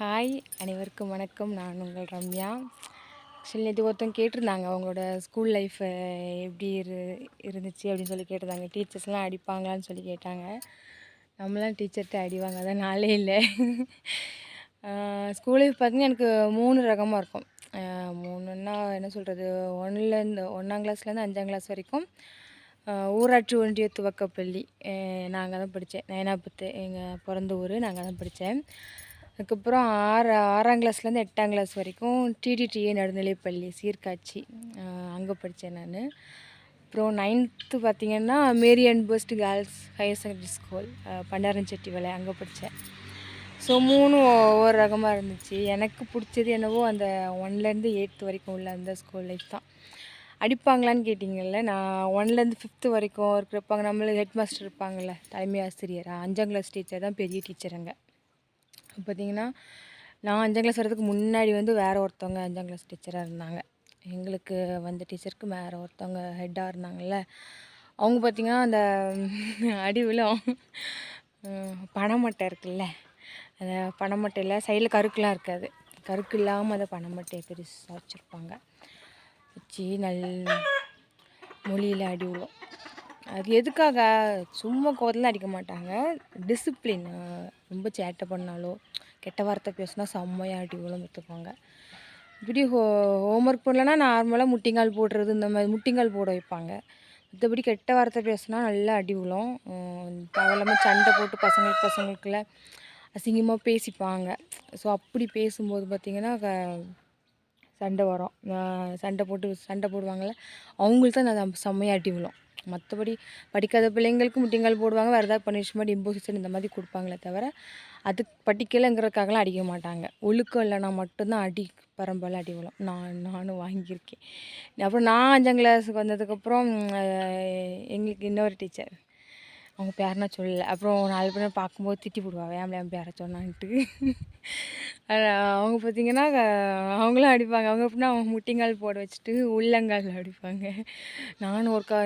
Hi அனைவருக்கும் வணக்கம். நான் உங்கள் ரம்யா. ஆக்சுவலி நேற்று ஒருத்தவங்க கேட்டிருந்தாங்க அவங்களோட ஸ்கூல் லைஃப் எப்படி இரு இருந்துச்சு? அப்படின்னு சொல்லி கேட்டிருந்தாங்க. டீச்சர்ஸ்லாம் அடிப்பாங்களான்னு சொல்லி கேட்டாங்க. நம்மளாம் டீச்சர்கிட்ட அடிவாங்க அதான் நாளே இல்லை. ஸ்கூல் லைஃப் பார்த்திங்கன்னா எனக்கு மூணு ரகமாக இருக்கும். மூணுன்னா என்ன சொல்கிறது ஒன்றுலேருந்து ஒன்றாம் கிளாஸ்லேருந்து அஞ்சாம் கிளாஸ் வரைக்கும் ஊராட்சி ஒன்றிய துவக்கப்பள்ளி நான் அங்கே தான் படித்தேன் நயனாபுத்து எங்கள் பிறந்த ஊர் நான் அங்கே தான் படித்தேன் அதுக்கப்புறம் ஆறு ஆறாம் கிளாஸ்லேருந்து எட்டாம் கிளாஸ் வரைக்கும் டிடிடிஏ நடுநிலைப்பள்ளி சீர்காட்சி அங்கே படித்தேன் நான். அப்புறம் நைன்த்து பார்த்திங்கன்னா Mary and best girls higher secondary school Pandaranchetti வலை அங்கே படித்தேன் ஸோ மூணும் ஒவ்வொரு ரகமாக இருந்துச்சு. எனக்கு பிடிச்சது என்னவோ அந்த ஒன்லேருந்து எயித்து வரைக்கும் உள்ள அந்த ஸ்கூல் லைஃப் தான். அடிப்பாங்களான்னு கேட்டிங்கல்ல நான் ஒன்லேருந்து ஃபிஃப்த்து வரைக்கும் இருக்கிறப்பாங்க நம்மளுக்கு ஹெட் மாஸ்டர் இருப்பாங்கள்ல தலைமை ஆசிரியர்? அஞ்சாம் கிளாஸ் டீச்சர் தான் பெரிய டீச்சருங்க பார்த்தீங்கன்னா நான் அஞ்சாம் கிளாஸ் வரதுக்கு முன்னாடி வந்து வேறு ஒருத்தவங்க அஞ்சாம் கிளாஸ் டீச்சராக இருந்தாங்க. எங்களுக்கு வந்த டீச்சருக்கு வேறு ஒருத்தவங்க ஹெட்டாக இருந்தாங்கல்ல. அவங்க பார்த்திங்கன்னா அந்த அடி விழும் பனைமட்டை இருக்குல்ல அந்த பனைமட்டையில் சைடில் கருக்கெலாம் இருக்காது. கருக்கு இல்லாமல் அந்த பனைமட்டையை பெருசாக வச்சுருப்பாங்க. வச்சு நல் மொழியில் அடி விழும் அது எதுக்காக? சும்மா கோதெல்லாம் அடிக்க மாட்டாங்க. டிசிப்ளின் ரொம்ப சேட்டை பண்ணாலோ கெட்ட வார்த்தை பேசினா செம்மையாக அடி விழும் பார்த்துப்பாங்க இப்படி ஹோ ஹோம்ஒர்க் பண்ணலன்னா நார்மலாக முட்டிங்கால் போடுறது இந்த மாதிரி முட்டிங்கால் போட வைப்பாங்க. மற்றபடி கெட்ட வார்த்தை பேசினா நல்லா அடி விழும். தேவையில்லாமல் சண்டை போட்டு பசங்களுக்கு பசங்களுக்குள்ள அசிங்கமாக பேசிப்பாங்க. ஸோ அப்படி பேசும்போது பார்த்திங்கன்னா க- சண்டை வரும். சண்டை போட்டு சண்டை போடுவாங்கள்ல அவங்களுக்கு தான் நான் செம்மையாக அடி விழும். மற்றபடி படிக்காத பிள்ளைங்களுக்கு முட்டிங்கால் போடுவாங்க வேறு ஏதாவது பனிஷ்மெண்ட் இம்போசிஷன் இந்த மாதிரி கொடுப்பாங்களே தவிர அது படிக்கலைங்கிறதுக்காகலாம் அடிக்க மாட்டாங்க. ஒழுக்கம் இல்லைனா மட்டும்தான் அடி பரம்பரை அடி விழும். நான் நானும் வாங்கியிருக்கேன். அப்புறம் நான் அஞ்சாம் கிளாஸுக்கு வந்ததுக்கப்புறம் எங்களுக்கு இன்னொரு டீச்சர் அவங்க பேரனா சொல்லலை. அப்புறம் நாலு பேரை பார்க்கும்போது திட்டி போடுவாங்க. ஏன் என் பேரை சொன்னான்ட்டு. அவங்க பார்த்தீங்கன்னா அவங்களும் அடிப்பாங்க. அவங்க எப்படின்னா அவங்க முட்டிங்கால் போட வச்சுட்டு உள்ளங்கால் அடிப்பாங்க. நானும் ஒருக்கா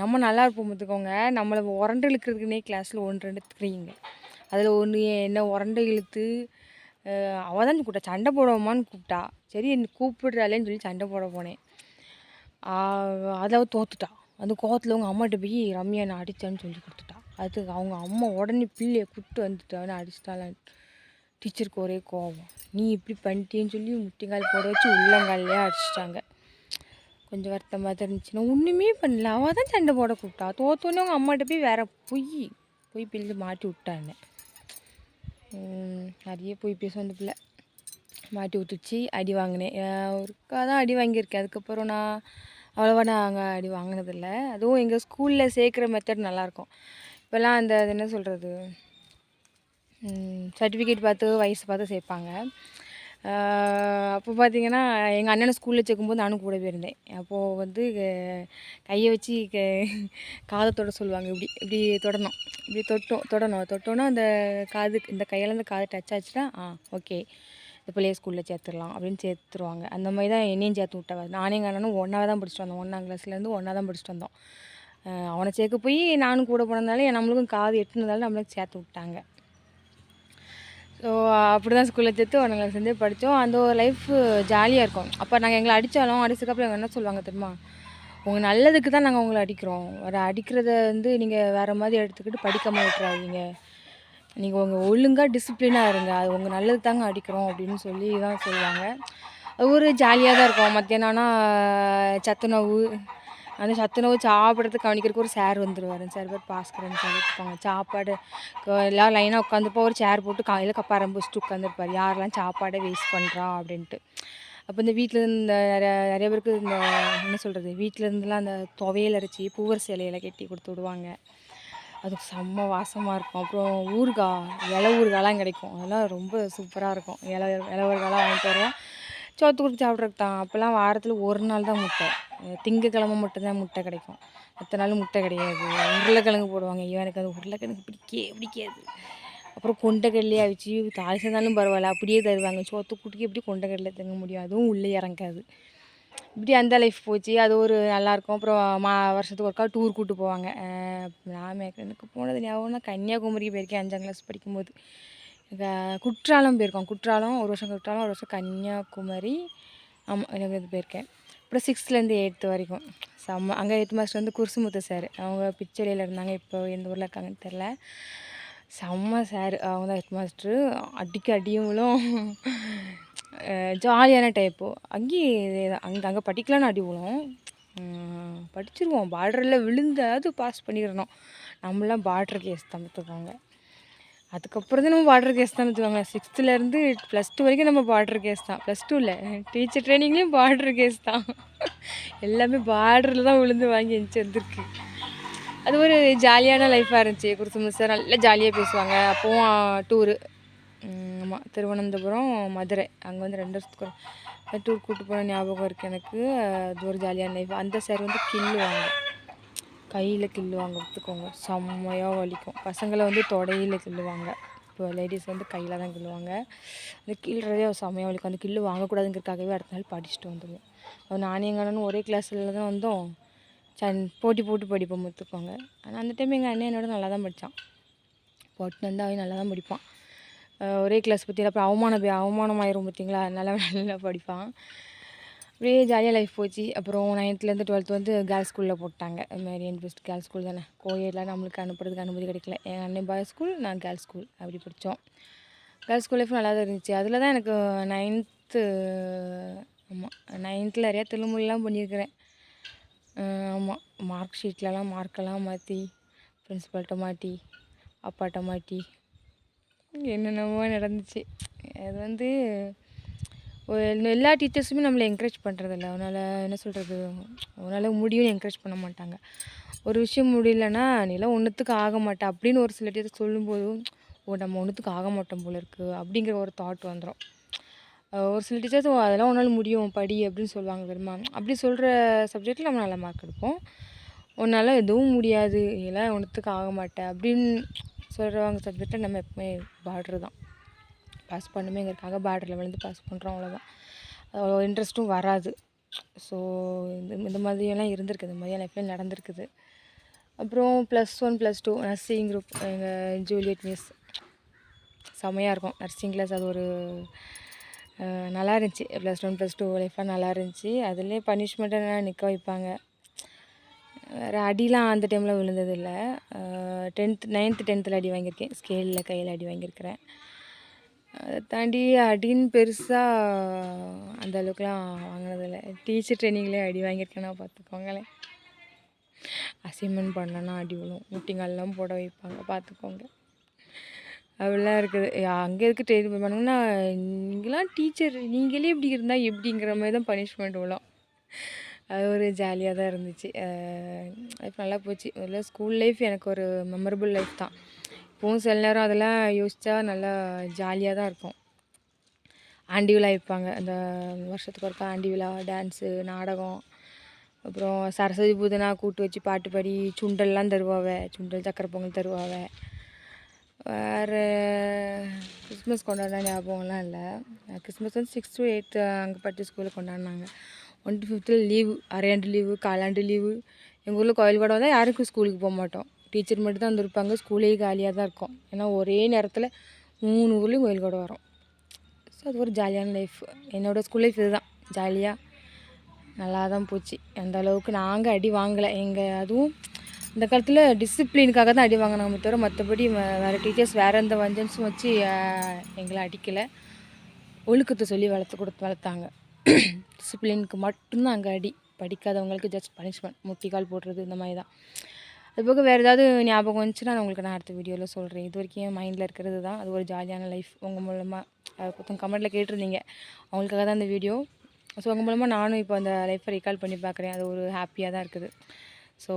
நம்ம நல்லா இருப்போம் பார்த்துக்கோங்க. நம்மளை உரண்டு இழுக்கிறதுக்குனே கிளாஸில் ஒன்று ரெண்டு தெரியுங்க. அதில் ஒன்று என்ன உரண்டு இழுத்து அவள் தான் கூப்பிட்டா. சண்டை போடுவோமான்னு கூப்பிட்டா. சரி என்ன கூப்பிடுறாளேன்னு சொல்லி சண்டை போட போனேன். அதை தோத்துட்டா. அந்த கோவத்தில் உங்கள் அம்மாட்ட போய் ரம்யா நான் அடித்தேன்னு சொல்லி கொடுத்துட்டா. அதுக்கு அவங்க அம்மா உடனே பிள்ளைய கூப்பிட்டு வந்துட்டான்னு அடிச்சிட்டாளான் டீச்சருக்கு ஒரே கோபம் நீ இப்படி பண்ணிட்டேன்னு சொல்லி முட்டிங்கால் போட வச்சு உள்ளங்கால்லையே அடிச்சிட்டாங்க. கொஞ்சம் வருத்தமாக தான் இருந்துச்சு. நான் ஒன்றுமே பண்ணல. அவள் தான் சண்டை போட கூப்பிட்டா. தோத்தோன்னே அவங்க அம்மாட்ட போய் வேற பொய் பொய் பிள்ளை மாட்டி விட்டான்னு நிறைய பொய் பேச அந்த பிள்ளை. மாட்டி விட்டுச்சு. அடி வாங்கினேன். ஒருக்கா தான் அடி வாங்கியிருக்கேன். அதுக்கப்புறம் நான் அவ்வளோவா நான் அங்கே அடி வாங்கினதில்ல. அதுவும் எங்கள் ஸ்கூலில் சேர்க்குற மெத்தட் நல்லாயிருக்கும். இப்போல்லாம் அந்த அது என்ன சொல்கிறது சர்டிஃபிகேட் பார்த்து வயசு பார்த்து சேர்ப்பாங்க. அப்போ பார்த்தீங்கன்னா எங்கள் அண்ணனை ஸ்கூலில் சேர்க்கும்போது நானும் கூட போயிருந்தேன் அப்போது வந்து கையை வச்சு க காதை தொட சொல்லுவாங்க. இப்படி இப்படி தொடணும். இப்படி தொட்டோம் தொடணும். தொட்டோன்னா அந்த காது இந்த கையால் அந்த காது டச் ஆச்சுன்னா ஆ ஓகே. இந்த பிள்ளைய ஸ்கூலில் சேர்த்துடலாம் அப்படின்னு சேர்த்துருவாங்க. அந்த மாதிரி தான் என்னையும் சேர்த்து விட்டவா நானும் எங்கள் அண்ணனும் ஒன்றா தான் படிச்சுட்டு வந்தோம். ஒன்றாம் கிளாஸ்லேருந்து ஒன்றா தான் படிச்சுட்டு வந்தோம். அவனை சேர்க்க போய் நானும் கூட போனதுனால நம்மளுக்கும் காது எட்டுனதால நம்மளுக்கு சேர்த்து விட்டாங்க. ஸோ அப்படி தான் ஸ்கூலில் சேர்த்து ஒன்றாம் சேர்ந்து படித்தோம். அந்த ஒரு லைஃப் ஜாலியாக இருக்கும். அப்போ நாங்கள் எங்களை அடித்தாலும் அடிச்சதுக்கப்புறம் எங்கள் என்ன சொல்லுவாங்க தெரியுமா? உங்கள் நல்லதுக்கு தான் நாங்கள் உங்களை அடிக்கிறோம். வர அடிக்கிறத வந்து நீங்கள் வேறு மாதிரி எடுத்துக்கிட்டு படிக்காமல் விட்டுறாதீங்க. நீங்கள் உங்கள் ஒழுங்காக டிசிப்ளினாக இருங்க. அது உங்கள் நல்லது தாங்க அடிக்கிறோம் அப்படின்னு சொல்லி தான் சொல்லுவாங்க. ஒரு ஜாலியாக தான் இருக்கும். மத்தியானம்னா சத்துணவு அந்த சத்துணவு சாப்பிட்றதுக்கு கவனிக்கிறதுக்கு ஒரு சார் வந்துடுவார் சார் பேர் பாஸ்கரன் சார் இருப்பாங்க சாப்பாடு எல்லாம் லைனாக உட்காந்துப்போ ஒரு சேர் போட்டு காலையில் கப்ப ஆரம்பிச்சுட்டு உட்காந்துருப்பார் யாரெல்லாம் சாப்பாடை வேஸ்ட் பண்ணுறா அப்படின்ட்டு. அப்போ இந்த வீட்டில் இந்த நிறைய நிறைய பேருக்கு இந்த என்ன சொல்கிறது வீட்டிலேருந்துலாம் அந்த துவையல் அரைச்சி பூவர் சேலையில கட்டி கொடுத்து விடுவாங்க. அது செம்ம வாசமாக இருக்கும். அப்புறம் ஊறுகாய் இலை ஊறுகாலாம் கிடைக்கும். அதெல்லாம் ரொம்ப சூப்பராக இருக்கும். இலை இலை ஊறுகாலாம் வாங்கிட்டு வருவோம் சோத்து கொடுத்து சாப்பிட்றதுக்கு தான். அப்போல்லாம் வாரத்தில் ஒரு நாள் தான் முட்டை. திங்கக்கிழமை மட்டும்தான் முட்டை கிடைக்கும். மற்ற நாள் முட்டை கிடையாது. உருளைக்கிழங்கு போடுவாங்க. ஐயோ எனக்கு அந்த உருளைக்கிழங்கு பிடிக்கவே பிடிக்காது. அப்புறம் கொண்டைக்கடலையே அவிச்சு தாலி சேர்ந்தாலும் பரவாயில்ல. அப்படியே தருவாங்க. சோத்து கூட்டுக்கு எப்படி கொண்டைக்கடலை தங்க முடியும்? அதுவும் உள்ளே இறங்காது. இப்படி அந்த லைஃப் போச்சு. அது ஒரு நல்லாயிருக்கும். அப்புறம் மா வருஷத்துக்கு ஒருக்கா டூர் கூப்பிட்டு போவாங்க. நான் எனக்கு போனது ஞாபகம்னா கன்னியாகுமரிக்கு போயிருக்கேன். அஞ்சாம் கிளாஸ் படிக்கும்போது. குற்றாலம் போயிருக்கோம். குற்றாலம் ஒரு வருஷம் குற்றாலம் ஒரு வருஷம் கன்னியாகுமரி. ஆமாம் எனக்கு இது போயிருக்கேன் அப்புறம் சிக்ஸ்த்லேருந்து எயித்து வரைக்கும். செம்ம அங்கே எயித்து மாஸ்டர் வந்து குருசுமுத்து சார் அவங்க பிச்சையில் இருந்தாங்க இப்போ எந்த ஊரில் இருக்காங்கன்னு தெரில செம்ம சார் அவங்க தான் ஹெட் மாஸ்டரு அடிக்க அடியும் ஜாலியான டைப்பு அங்கேயும் இதே தான். அங்கே அங்கே படிக்கலான்னு அடி விழும் படிச்சிருவோம். பார்டரில் விழுந்தாவது பாஸ் பண்ணிடணும். நம்மளாம் பார்டர் கேஸ் தான் பார்த்துக்கோங்க. அதுக்கப்புறம் தான் நம்ம பார்டர் கேஸ் தான் பார்த்துக்கோங்க சிக்ஸ்த்துலேருந்து ப்ளஸ் டூ வரைக்கும் நம்ம பார்டர் கேஸ் தான். ப்ளஸ் டூவில் டீச்சர் ட்ரைனிங்லேயும் பார்டர் கேஸ் தான். எல்லாமே பார்டரில் தான் விழுந்து வாங்கி எந்திச்சு வந்திருக்கு. அது ஒரு ஜாலியான லைஃப்பாக இருந்துச்சு. குருசுமு சார் நல்லா ஜாலியாக பேசுவாங்க. அப்போவும் டூரு ஆமாம் திருவனந்தபுரம் மதுரை. அங்கே வந்து ரெண்டு வருஷத்துக்கு டூர் கூப்பிட்டு போன ஞாபகம் இருக்குது எனக்கு. அது ஒரு ஜாலியான லைஃப் அந்த சார் வந்து கில்லுவாங்க கையில் கில்லுவாங்க பார்த்துக்கோங்க செம்மையாக வலிக்கும். பசங்களை வந்து தொடையில் கில்லுவாங்க இப்போ லேடிஸ் வந்து கையில் தான் கில்லுவாங்க அந்த கில்றதே செம்மையாக வலிக்கும். அந்த கில்லு வாங்கக்கூடாதுங்கிறதுக்காகவே அடுத்த நாள் படிச்சுட்டு வந்துடுவோம் அது நானும் எங்கள் அண்ணனும் ஒரே கிளாஸில் தான் வந்தோம். சன் போட்டி போட்டு படிப்போம் பார்த்துக்கோங்க ஆனால் அந்த டைம் எங்கள் அண்ணன் என்னோட நல்லா தான் படித்தான் போட்டு வந்து அவன் நல்லா தான் படிப்பான். ஒரே கிளாஸ் பற்றி அப்புறம் அவமானம் அவமானம் ஆயிரும் பார்த்தீங்களா நல்லா நல்லா படிப்பான். அப்படியே ஜாலியாக லைஃப் போச்சு. அப்புறம் நைன்த்துலேருந்து டுவெல்த் வந்து கேர்ள்ஸ் ஸ்கூலில் போட்டாங்க. மேரியன் பெஸ்ட் கேர்ள்ஸ் ஸ்கூல் தானே. கோயிலில் நம்மளுக்கு அனுப்புறதுக்கு அனுமதி கிடைக்கல. என் அண்ணன் பாய் ஸ்கூல் நான் கேர்ள்ஸ் ஸ்கூல் அப்படி படித்தோம் கேர்ள்ஸ் ஸ்கூல் லைஃப் நல்லா தான் இருந்துச்சு. அதில் தான் எனக்கு நைன்த்து ஆமாம் நைன்த்தில் நிறையா திருமொழிலாம் பண்ணியிருக்கிறேன். ஆமாம் மார்க் ஷீட்லலாம் மார்க்கெல்லாம் மாற்றி பிரின்ஸிபல்கிட்ட மாட்டி அப்பாட்ட மாட்டி என்னென்னமோ நடந்துச்சு. அது வந்து எல்லா டீச்சர்ஸுமே நம்மளை என்கரேஜ் பண்ணுறதில்ல அவனால் என்ன சொல்கிறது அவனால் முடியும்னு என்கரேஜ் பண்ண மாட்டாங்க. ஒரு விஷயம் முடியலன்னா நீலாம் ஒன்றுத்துக்கு ஆக மாட்டேன் அப்படின்னு ஒரு சில டீச்சர் சொல்லும்போதும் ஓ நம்ம ஒன்றுத்துக்கு ஆக மாட்டோம் போல இருக்குது அப்படிங்கிற ஒரு தாட் வந்துடும் ஒரு சில டீச்சர்ஸ் அதெல்லாம் உன்னால் முடியும் படி அப்படின்னு சொல்லுவாங்க தெரியுமா? அப்படி சொல்கிற சப்ஜெக்டில் நம்ம நல்ல மார்க் எடுப்போம். உன்னால் எதுவும் முடியாது இதெல்லாம் ஒன்றுத்துக்கு ஆக மாட்டேன் அப்படின்னு சொல்கிறவங்க சப்ஜெக்டில் நம்ம எப்பவுமே பார்டர் தான் பாஸ் பண்ணுமேங்கிறதுக்காக பார்டரில் விழுந்து பாஸ் பண்ணுறோம் அவ்வளோதான் அவ்வளோ இன்ட்ரெஸ்ட்டும் வராது. ஸோ இந்த இந்த மாதிரியெல்லாம் இருந்திருக்கு இந்த மாதிரியான லைஃப்பில் நடந்திருக்குது. அப்புறம் plus one plus two nursing group எங்கள் ஜூலியட் மிஸ் செம்மையாக இருக்கும். நர்சிங் கிளாஸ் அது ஒரு நல்லா இருந்துச்சு. ப்ளஸ் ஒன் ப்ளஸ் டூ லைஃபாக நல்லா இருந்துச்சு. அதுலேயே பனிஷ்மெண்ட்டை நிற்க வைப்பாங்க. வேறு அடிலாம் அந்த டைமில் விழுந்ததில்லை. டென்த் நைன்த்து டென்த்தில் அடி வாங்கியிருக்கேன். ஸ்கேலில் கையில் அடி வாங்கியிருக்கிறேன். அதை தாண்டி அடின்னு பெருசாக அந்த அளவுக்குலாம் வாங்கினதில்ல. டீச்சர் ட்ரைனிங்லேயே அடி வாங்கியிருக்கேன்னா பார்த்துக்கோங்களேன். அசைன்மெண்ட் பண்ணனா அடி விழும். முட்டிங்கல்லாம் போட வைப்பாங்க பார்த்துக்கோங்க. அப்படிலாம் இருக்குது. அங்கே இருக்க ட்ரெயின் பண்ணுங்கன்னா நீங்களாம் டீச்சர் நீங்களே இப்படி இருந்தால் எப்படிங்கிற மாதிரி தான் பனிஷ்மெண்ட் விழும். அது ஒரு ஜாலியாக தான் இருந்துச்சு. லைஃப் நல்லா போச்சு. அதில் ஸ்கூல் லைஃப் எனக்கு ஒரு மெமரபுள் லைஃப் தான். இப்போவும் சில நேரம் அதெல்லாம் யோசித்தா நல்லா ஜாலியாக தான் இருக்கும். ஆண்டி விழா வைப்பாங்க. அந்த வருஷத்துக்கு ஒருக்கா ஆண்டி விழா டான்ஸு நாடகம். அப்புறம் சரஸ்வதி பூதனா கூட்டு வச்சு பாட்டு பாடி சுண்டல்லாம் தருவாவ. சுண்டல் சக்கரை பொங்கல் தருவாவ. வேறு கிறிஸ்மஸ் கொண்டாடின ஞாபகம்லாம் இல்லை. கிறிஸ்மஸ் வந்து சிக்ஸ் டு எயித்து அங்கே படித்த ஸ்கூலில் கொண்டாடினாங்க. ஒன் டு ஃபிஃப்த்தில் லீவு அரையாண்டு லீவு காலாண்டு லீவு எங்கள் ஊரில் கோயில் கூட வந்தால் யாருக்கும் ஸ்கூலுக்கு போக மாட்டோம். டீச்சர் மட்டும் தான் வந்திருப்பாங்க. ஸ்கூலே காலியாக தான் இருக்கும். ஏன்னா ஒரே நேரத்தில் மூணு ஊர்லேயும் கோயில் கூட வரும். ஸோ அது ஒரு ஜாலியான லைஃப் என்னோடய ஸ்கூல் லைஃப் இதுதான். ஜாலியாக நல்லா தான் போச்சு. அந்த அளவுக்கு நாங்கள் அடி வாங்கலை. எங்கள் அதுவும் இந்த காலத்தில் டிசிப்ளினுக்காக தான் அடி வாங்கினாங்க தவிர மற்றபடி வேறு டீச்சர்ஸ் வேறு எந்த வஞ்சன்ஸும் வச்சு எங்களை அடிக்கலை. ஒழுக்கத்தை சொல்லி வளர்த்து கொடுத்து வளர்த்தாங்க. டிசிப்ளினுக்கு மட்டும்தான் அங்கே அடி. படிக்காதவங்களுக்கு ஜஸ்ட் பனிஷ்மெண்ட் முட்டிக்கால் போடுறது இந்த மாதிரி தான் அது போக வேறு ஏதாவது ஞாபகம் வந்துச்சுன்னா நான் உங்களுக்கு நான் அடுத்த வீடியோவில் சொல்கிறேன் இது வரைக்கும் என் மைண்டில் இருக்கிறது தான். அது ஒரு ஜாலியான லைஃப் உங்கள் மூலமாக ஒருத்தவங்க கமெண்ட்டில் கேட்டிருந்தீங்க. அவங்களுக்காக தான் இந்த வீடியோ ஸோ உங்கள் மூலமாக நானும் இப்போ அந்த லைஃப்பை ரீகால் பண்ணி பார்க்குறேன். அது ஒரு ஹாப்பியாக தான் இருக்குது. ஸோ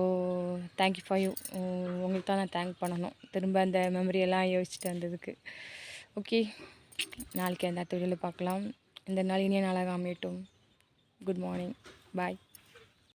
தேங்க்யூ ஃபார் யூ உங்களுக்கு தான் நான் தேங்க் பண்ணணும். திரும்ப அந்த மெமரியெல்லாம் யோசிச்சுட்டு வந்ததுக்கு. ஓகே நாளைக்கு அந்த அடுத்த வீடியோவில் பார்க்கலாம். இந்த நாள் இனிய நாளாக அமையட்டும். குட் மார்னிங் பாய்